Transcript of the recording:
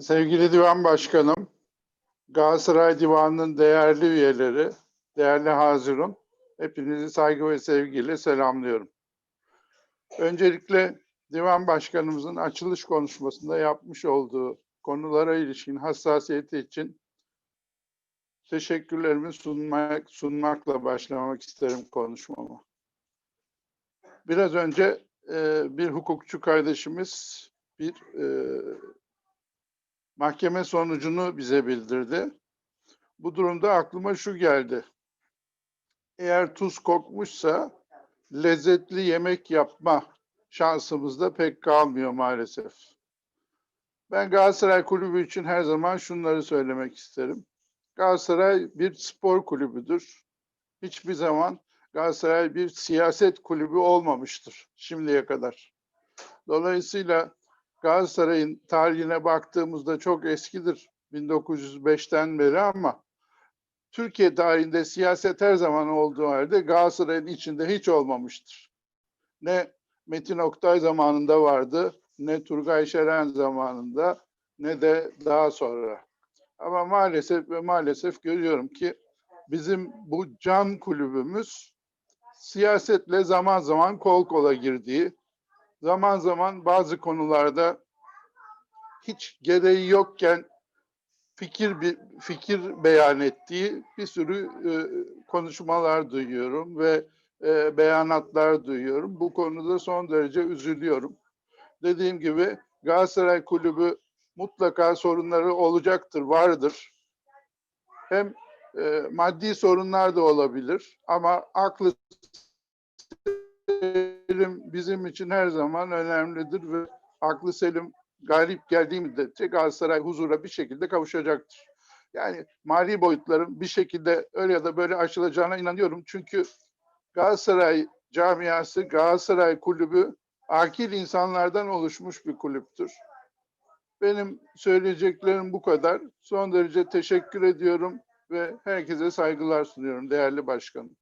Sevgili Divan Başkanım, Galatasaray Divanı'nın değerli üyeleri, değerli Hazirun, hepinizi saygı ve sevgiyle selamlıyorum. Öncelikle Divan Başkanımızın açılış konuşmasında yapmış olduğu konulara ilişkin hassasiyeti için teşekkürlerimi sunmak, sunmakla başlamak isterim konuşmama. Biraz önce e, bir hukukçu kardeşimiz bir e, mahkeme sonucunu bize bildirdi. Bu durumda aklıma şu geldi. Eğer tuz kokmuşsa lezzetli yemek yapma şansımız da pek kalmıyor maalesef. Ben Galatasaray Kulübü için her zaman şunları söylemek isterim. Galatasaray bir spor kulübüdür. Hiçbir zaman Galatasaray bir siyaset kulübü olmamıştır şimdiye kadar. Dolayısıyla Galatasaray'ın tarihine baktığımızda çok eskidir 1905'ten beri ama Türkiye tarihinde siyaset her zaman olduğu halde Galatasaray'ın içinde hiç olmamıştır. Ne Metin Oktay zamanında vardı, ne Turgay Şeren zamanında, ne de daha sonra. Ama maalesef ve maalesef görüyorum ki bizim bu can kulübümüz siyasetle zaman zaman kol kola girdiği, zaman zaman bazı konularda hiç gereği yokken fikir bir fikir beyan ettiği bir sürü e, konuşmalar duyuyorum ve e, beyanatlar duyuyorum. Bu konuda son derece üzülüyorum. Dediğim gibi Galatasaray Kulübü mutlaka sorunları olacaktır, vardır. Hem e, maddi sorunlar da olabilir ama aklı selim bizim için her zaman önemlidir ve aklı selim galip geldiği müddetçe Galatasaray huzura bir şekilde kavuşacaktır. Yani mali boyutların bir şekilde öyle ya da böyle aşılacağına inanıyorum. Çünkü Galatasaray camiası, Galatasaray kulübü akil insanlardan oluşmuş bir kulüptür. Benim söyleyeceklerim bu kadar. Son derece teşekkür ediyorum ve herkese saygılar sunuyorum değerli başkanım.